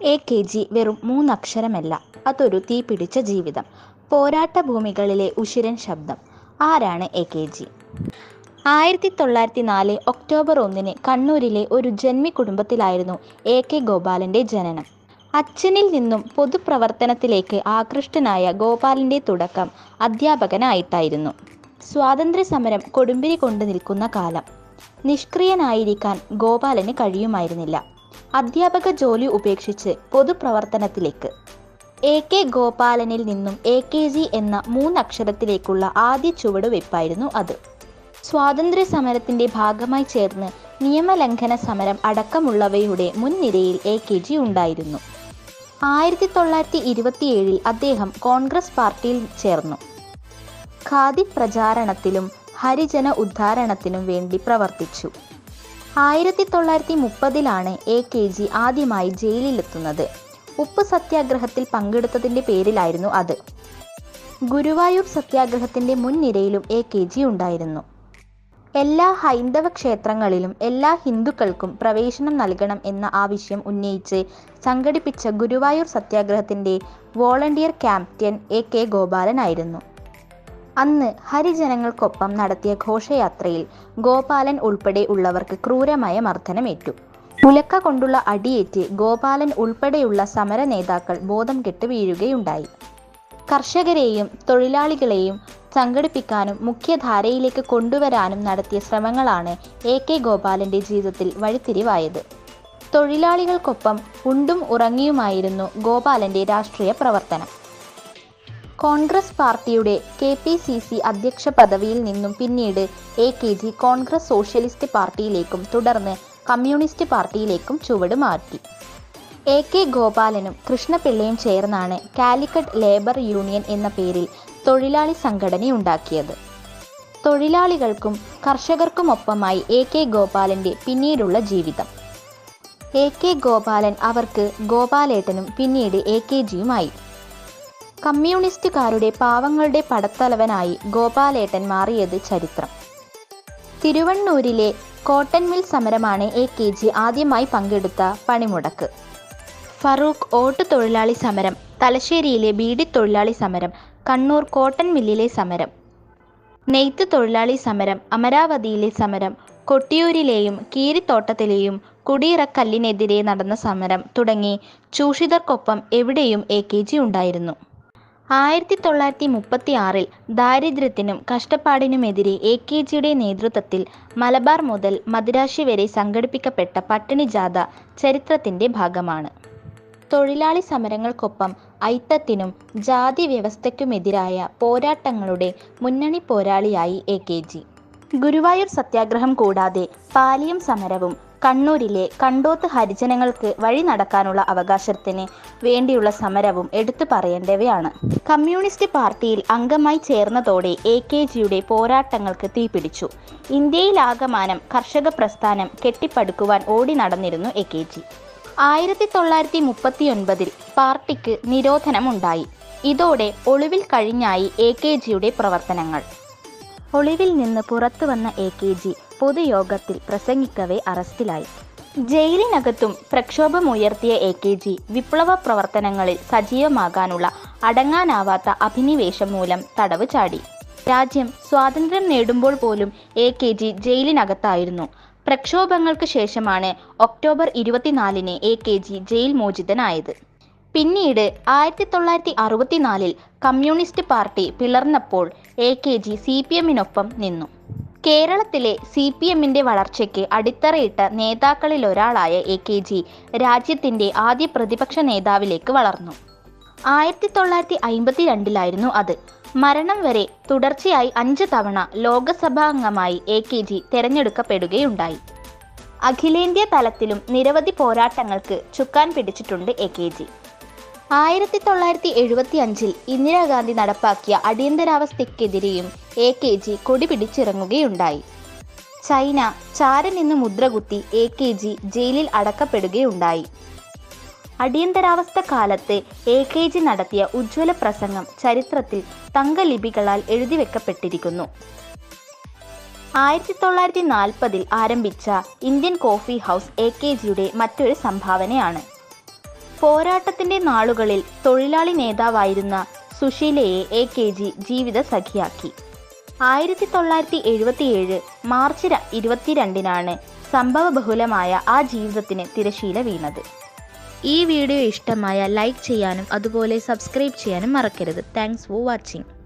A K G വെറും മൂന്നക്ഷരമല്ല. അതൊരു തീപിടിച്ച ജീവിതം. പോരാട്ട ഭൂമികളിലെ ഉശിരൻ ശബ്ദം. ആരാണ് എ കെ ജി? ആയിരത്തി തൊള്ളായിരത്തി നാല് ഒക്ടോബർ ഒന്നിന് കണ്ണൂരിലെ ഒരു ജന്മി കുടുംബത്തിലായിരുന്നു എ കെ ഗോപാലന്റെ ജനനം. അച്ഛനിൽ നിന്നും പൊതുപ്രവർത്തനത്തിലേക്ക് ആകൃഷ്ടനായ ഗോപാലന്റെ തുടക്കം അധ്യാപകനായിട്ടായിരുന്നു. സ്വാതന്ത്ര്യ സമരം കൊടുമ്പിരി കൊണ്ടു നിൽക്കുന്ന കാലം. നിഷ്ക്രിയനായിരിക്കാൻ ഗോപാലന് കഴിയുമായിരുന്നില്ല. അധ്യാപക ജോലി ഉപേക്ഷിച്ച് പൊതുപ്രവർത്തനത്തിലേക്ക്. എ കെ ഗോപാലനിൽ നിന്നും എ കെ ജി എന്ന മൂന്നക്ഷരത്തിലേക്കുള്ള ആദ്യ ചുവടുവെപ്പായിരുന്നു അത്. സ്വാതന്ത്ര്യ സമരത്തിന്റെ ഭാഗമായി ചേർന്ന് നിയമലംഘന സമരം അടക്കമുള്ളവയുടെ മുൻനിരയിൽ എ കെ ജി ഉണ്ടായിരുന്നു. ആയിരത്തി തൊള്ളായിരത്തി ഇരുപത്തിയേഴിൽ അദ്ദേഹം കോൺഗ്രസ് പാർട്ടിയിൽ ചേർന്നു. ഖാദി പ്രചാരണത്തിലും ഹരിജന ഉദ്ധാരണത്തിനും വേണ്ടി പ്രവർത്തിച്ചു. ആയിരത്തി തൊള്ളായിരത്തി മുപ്പതിലാണ് എ കെ ജി ആദ്യമായി ജയിലിലെത്തുന്നത്. ഉപ്പ് സത്യാഗ്രഹത്തിൽ പങ്കെടുത്തതിന്റെ പേരിലായിരുന്നു അത്. ഗുരുവായൂർ സത്യാഗ്രഹത്തിന്റെ മുൻനിരയിലും എ കെ ജി ഉണ്ടായിരുന്നു. എല്ലാ ഹൈന്ദവ ക്ഷേത്രങ്ങളിലും എല്ലാ ഹിന്ദുക്കൾക്കും പ്രവേശനം നൽകണം എന്ന ആവശ്യം ഉന്നയിച്ച് സംഘടിപ്പിച്ച ഗുരുവായൂർ സത്യാഗ്രഹത്തിന്റെ വോളണ്ടിയർ ക്യാപ്റ്റൻ എ കെ ഗോപാലനായിരുന്നു അന്ന് ഹരിജനങ്ങൾക്കൊപ്പം നടത്തിയ ഘോഷയാത്രയിൽ ഗോപാലൻ ഉൾപ്പെടെ ഉള്ളവർക്ക് ക്രൂരമായ മർദ്ദനമേറ്റു. ഉലക്ക കൊണ്ടുള്ള അടിയേറ്റ് ഗോപാലൻ ഉൾപ്പെടെയുള്ള സമര നേതാക്കൾ ബോധം കെട്ട് വീഴുകയുണ്ടായി. കർഷകരെയും തൊഴിലാളികളെയും സംഘടിപ്പിക്കാനും മുഖ്യധാരയിലേക്ക് കൊണ്ടുവരാനും നടത്തിയ ശ്രമങ്ങളാണ് എ കെ ഗോപാലന്റെ ജീവിതത്തിൽ വഴിത്തിരിവായത്. തൊഴിലാളികൾക്കൊപ്പം ഉണ്ടും ഉറങ്ങിയുമായിരുന്നു ഗോപാലന്റെ രാഷ്ട്രീയ പ്രവർത്തനം. കോൺഗ്രസ് പാർട്ടിയുടെ കെ പി സി സി അധ്യക്ഷ പദവിയിൽ നിന്നും പിന്നീട് A K G Congress socialist പാർട്ടിയിലേക്കും തുടർന്ന് കമ്മ്യൂണിസ്റ്റ് പാർട്ടിയിലേക്കും ചുവട് മാറ്റി. എ കെ ഗോപാലനും കൃഷ്ണപിള്ളയും ചേർന്നാണ് കാലിക്കറ്റ് ലേബർ യൂണിയൻ എന്ന പേരിൽ തൊഴിലാളി സംഘടനയുണ്ടാക്കിയത്. തൊഴിലാളികൾക്കും കർഷകർക്കുമൊപ്പമായി എ കെ ഗോപാലന്റെ പിന്നീടുള്ള ജീവിതം. എ കെ ഗോപാലൻ അവർക്ക് ഗോപാലേട്ടനും പിന്നീട് എ കെ ജിയുമായി. കമ്മ്യൂണിസ്റ്റുകാരുടെ പാവങ്ങളുടെ പടത്തലവനായി ഗോപാലേട്ടൻ മാറിയത് ചരിത്രം. തിരുവണ്ണൂരിലെ കോട്ടൺ മിൽ സമരമാണ് എ കെ ജി ആദ്യമായി പങ്കെടുത്ത പണിമുടക്ക്. ഫറൂഖ് ഓട്ടു തൊഴിലാളി സമരം തലശ്ശേരിയിലെ ബീഡി തൊഴിലാളി സമരം കണ്ണൂർ കോട്ടൺ മില്ലിലെ സമരം. നെയ്ത്ത് തൊഴിലാളി സമരം അമരാവതിയിലെ സമരം കൊട്ടിയൂരിലെയും കീരിത്തോട്ടത്തിലെയും കുടിയിറക്കല്ലിനെതിരെ നടന്ന സമരം തുടങ്ങി ചൂഷിതർക്കൊപ്പം എവിടെയും എ കെ ജി ഉണ്ടായിരുന്നു. ആയിരത്തി തൊള്ളായിരത്തി മുപ്പത്തി ആറിൽ ദാരിദ്ര്യത്തിനും കഷ്ടപ്പാടിനുമെതിരെ എ കെ ജിയുടെ നേതൃത്വത്തിൽ മലബാർ മുതൽ മദിരാശി വരെ സംഘടിപ്പിക്കപ്പെട്ട പട്ടിണി ജാഥ ചരിത്രത്തിന്റെ ഭാഗമാണ്. തൊഴിലാളി സമരങ്ങൾക്കൊപ്പം ഐത്തത്തിനും ജാതി വ്യവസ്ഥയ്ക്കുമെതിരായ പോരാട്ടങ്ങളുടെ മുന്നണി പോരാളിയായി എ കെ ജി. ഗുരുവായൂർ സത്യാഗ്രഹം കൂടാതെ പാലിയം സമരവും കണ്ണൂരിലെ കണ്ടോത്ത് ഹരിജനങ്ങൾക്ക് വഴി നടക്കാനുള്ള അവകാശത്തിന് വേണ്ടിയുള്ള സമരവും എടുത്തു പറയേണ്ടവയാണ്. കമ്മ്യൂണിസ്റ്റ് പാർട്ടിയിൽ അംഗമായി ചേർന്നതോടെ എ കെ ജിയുടെ പോരാട്ടങ്ങൾക്ക് തീപിടിച്ചു ഇന്ത്യയിലാകമാനം കർഷക പ്രസ്ഥാനം കെട്ടിപ്പടുക്കുവാൻ ഓടി നടന്നിരുന്നു എ കെ ജി. ആയിരത്തി തൊള്ളായിരത്തി മുപ്പത്തിയൊൻപതിൽ പാർട്ടിക്ക് നിരോധനമുണ്ടായി. ഇതോടെ ഒളിവിൽ കഴിഞ്ഞായി എ കെ ജിയുടെ പ്രവർത്തനങ്ങൾ. ഒളിവിൽ നിന്ന് പുറത്തു വന്ന എ കെ ജി പൊതുയോഗത്തിൽ പ്രസംഗിക്കവെ അറസ്റ്റിലായി. ജയിലിനകത്തും പ്രക്ഷോഭമുയർത്തിയ എ കെ ജി വിപ്ലവ പ്രവർത്തനങ്ങളിൽ സജീവമാകാനുള്ള അടങ്ങാനാവാത്ത അഭിനിവേശം മൂലം തടവ് ചാടി. രാജ്യം സ്വാതന്ത്ര്യം നേടുമ്പോൾ പോലും എ കെ ജി ജയിലിനകത്തായിരുന്നു. പ്രക്ഷോഭങ്ങൾക്ക് ശേഷമാണ് ഒക്ടോബർ ഇരുപത്തിനാലിന് എ കെ ജി ജയിൽ മോചിതനായത്. പിന്നീട് ആയിരത്തി തൊള്ളായിരത്തി അറുപത്തിനാലിൽ communist party പിളർന്നപ്പോൾ A K G C P എമ്മിനൊപ്പം നിന്നു. കേരളത്തിലെ സി പി എമ്മിന്റെ വളർച്ചയ്ക്ക് അടിത്തറയിട്ട നേതാക്കളിലൊരാളായ എ കെ ജി രാജ്യത്തിന്റെ ആദ്യ പ്രതിപക്ഷ നേതാവിലേക്ക് വളർന്നു. ആയിരത്തി തൊള്ളായിരത്തി അയിമ്പത്തി രണ്ടിലായിരുന്നു അത്. മരണം വരെ തുടർച്ചയായി അഞ്ച് തവണ ലോകസഭാംഗമായി എ കെ ജി തെരഞ്ഞെടുക്കപ്പെടുകയുണ്ടായി. അഖിലേന്ത്യാ തലത്തിലും നിരവധി പോരാട്ടങ്ങൾക്ക് ചുക്കാൻ പിടിച്ചിട്ടുണ്ട് എ കെ ജി. ആയിരത്തി തൊള്ളായിരത്തി എഴുപത്തി അഞ്ചിൽ ഇന്ദിരാഗാന്ധി നടപ്പാക്കിയ അടിയന്തരാവസ്ഥയ്ക്കെതിരെയും എ കെ ജി കൊടി പിടിച്ചിറങ്ങുകയുണ്ടായി. ചൈന ചാരൻ എന്ന് മുദ്രകുത്തി എ കെ ജി ജയിലിൽ അടക്കപ്പെടുകയുണ്ടായി. അടിയന്തരാവസ്ഥ കാലത്ത് എ കെ ജി നടത്തിയ ഉജ്ജ്വല പ്രസംഗം ചരിത്രത്തിൽ തങ്കലിപികളാൽ എഴുതിവെക്കപ്പെട്ടിരിക്കുന്നു. ആയിരത്തി തൊള്ളായിരത്തി നാൽപ്പതിൽ ആരംഭിച്ച Indian coffee house A K ജിയുടെ മറ്റൊരു സംഭാവനയാണ്. പോരാട്ടത്തിന്റെ നാളുകളിൽ തൊഴിലാളി നേതാവായിരുന്ന സുശീലയെ എ കെ ജി ജീവിത സഖിയാക്കി. ആയിരത്തി തൊള്ളായിരത്തി എഴുപത്തിയേഴ് മാർച്ച് ഇരുപത്തിരണ്ടിനാണ് സംഭവബഹുലമായ ആ ജീവിതത്തിന് തിരശീല വീണത്. ഈ വീഡിയോ ഇഷ്ടമായ ലൈക്ക് ചെയ്യാനും അതുപോലെ സബ്സ്ക്രൈബ് ചെയ്യാനും മറക്കരുത്. Thanks for watching.